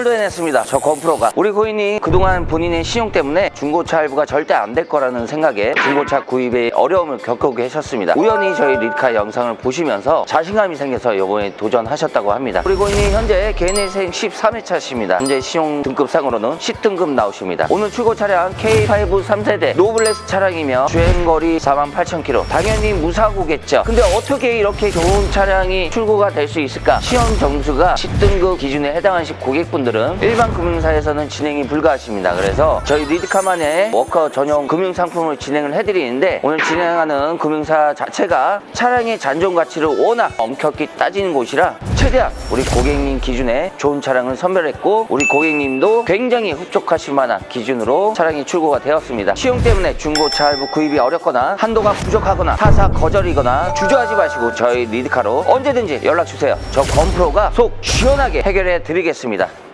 오늘도 해냈습니다. 저 건프로가. 우리 고객님 그동안 본인의 신용 때문에 중고차 할부가 절대 안 될 거라는 생각에 중고차 구입에 어려움을 겪고 계셨습니다. 우연히 저희 리카 영상을 보시면서 자신감이 생겨서 이번에 도전하셨다고 합니다. 우리 고객님 현재 개인회생 13회차십니다. 현재 신용 등급상으로는 10등급 나오십니다. 오늘 출고 차량 K5 3세대 노블레스 차량이며 주행거리 48,000km. 당연히 무사고겠죠. 근데 어떻게 이렇게 좋은 차량이 출고가 될 수 있을까? 시험 점수가 10등급 기준에 해당하신 고객 분들은 일반 금융사에서는 진행이 불가하십니다. 그래서 저희 리드카만의 워커 전용 금융 상품을 진행을 해드리는데 오늘 진행하는 금융사 자체가 차량의 잔존 가치를 워낙 엄격히 따지는 곳이라 최대한 우리 고객님 기준에 좋은 차량을 선별했고 우리 고객님도 굉장히 흡족하실 만한 기준으로 차량이 출고가 되었습니다. 시용 때문에 중고차 할부 구입이 어렵거나 한도가 부족하거나 타사 거절이거나 주저하지 마시고 저희 리드카로 언제든지 연락 주세요. 저 건프로가 속 시원하게 해결해 드리겠습니다.